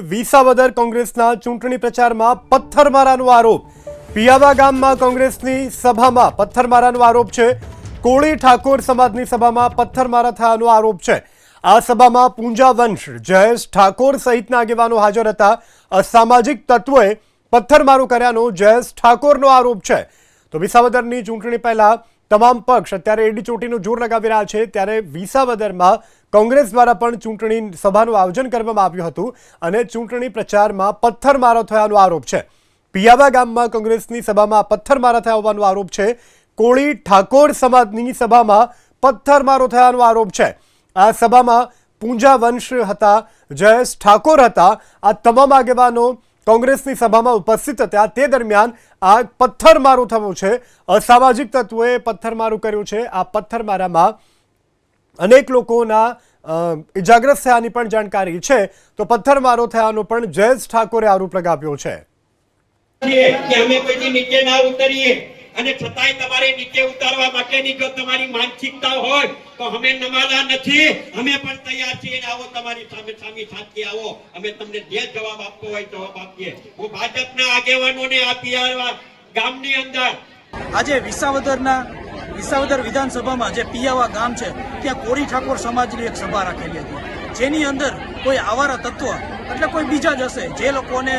વિસાવદર કોંગ્રેસના ચૂંટણી પ્રચારમાં પથ્થરમારાનો આરોપ. પિયાવા ગામમાં કોંગ્રેસની સભામાં પથ્થરમારાનો આરોપ છે. કોળી ઠાકોર સમાજની સભામાં પથ્થરમારા થયાનો આરોપ છે. આ સભામાં પૂંજા વંશ, જયેશ ઠાકોર સહિતના આગેવાનો હાજર હતા. અસામાજિક તત્વોએ પથ્થરમારો કર્યાનો જયેશ ઠાકોરનો આરોપ છે. તો વિસાવદરની ચૂંટણી પહેલા તમામ પક્ષ અત્યારે એડી ચોટીનું જોર લગાવી રહ્યા છે. ત્યારે વિસાવદરમાં કોંગ્રેસ દ્વારા પણ ચૂંટણી સભાનું આયોજન કરવામાં આવ્યું હતું અને ચૂંટણી પ્રચારમાં પથ્થરમારો થયાનો આરોપ છે. પિયાવા ગામમાં કોંગ્રેસની સભામાં પથ્થરમારા થયા હોવાનો આરોપ છે. કોળી ઠાકોર સમાજની સભામાં પથ્થરમારો થયાનો આરોપ છે. આ સભામાં પૂંજા વંશ હતા, જયેશ ઠાકોર હતા. આ તમામ આગેવાનો કોંગ્રેસની સભામાં ઉપસ્થિત હતા. તે દરમિયાન આ પથ્થરમારો થયો છે. અસામાજિક તત્વોએ પથ્થરમારો કર્યું છે. આ પથ્થરમારામાં અનેક લોકોના ઇજાગ્રસ્ત થયાની પણ જાણકારી છે. તો પથ્થરમારો થયાનો પણ જયેશ ઠાકોરે આરોપ લગાવ્યો છે. કે અમે કોઈની નીચે ના ઉતરીએ અને છતાંય તમારે નીચે ઉતારવા માટેની જો તમારી માનસિકતા હોય તો અમે નમાલા નથી. અમે પણ તૈયાર છીએ આવો તમારી સામે સામે સાચી આવો. અમે તમને જે જવાબ આપવો હોય જવાબ આપીએ. હું ભાજપના આગેવાનોને આપી ગામની અંદર. આજે વિસાવદરના વિસાવદર વિધાનસભામાં જે પિયાવા ગામ છે, ત્યાં કોરી ઠાકોર સમાજની એક સભા રાખેલી હતી. જેની અંદર કોઈ આવારા તત્વ એટલે કોઈ બીજા જ હશે. જે લોકોને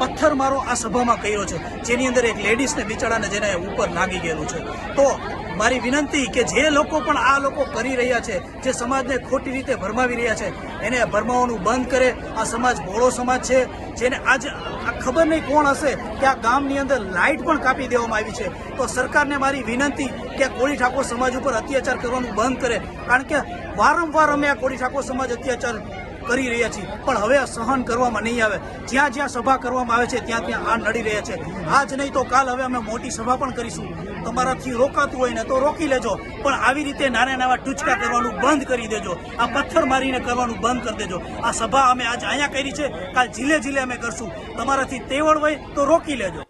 પથ્થરમારો આ સભામાં કર્યો છે, જેની અંદર એક લેડીઝને બિચારાને જેને ઉપર લાગી ગયેલું છે. તો મારી વિનંતી કે જે લોકો પણ આ લોકો કરી રહ્યા છે, જે સમાજને ખોટી રીતે ભરમાવી રહ્યા છે, એને ભરમાવાનું બંધ કરે. આ સમાજ ભોળો સમાજ છે, જેને આજ ખબર નહીં કોણ હશે કે આ ગામની અંદર લાઇટ પણ કાપી દેવામાં આવી છે. તો સરકારને મારી વિનંતી કે કોળી ઠાકોર સમાજ ઉપર અત્યાચાર કરવાનું બંધ કરે. કારણ કે વારંવાર અમે આ કોળી ઠાકોર સમાજ અત્યાચાર કરી રહ્યા છીએ. પણ હવે સહન કરવામાં નહીં આવે. જ્યાં જ્યાં સભા કરવામાં આવે છે, ત્યાં ત્યાં આ નડી રહ્યા છે. આજ નહીં તો કાલ હવે અમે મોટી સભા પણ કરીશું. તમારાથી રોકાતું હોય ને તો રોકી લેજો. પણ આવી રીતે નાના નાના ટૂચકા કરવાનું બંધ કરી દેજો. આ પથ્થર મારીને કરવાનું બંધ કરી દેજો. આ સભા અમે આજ અહીંયા કરી છે. કાલ જિલ્લે જિલ્લે અમે કરશું. તમારાથી તેવડ હોય તો રોકી લેજો.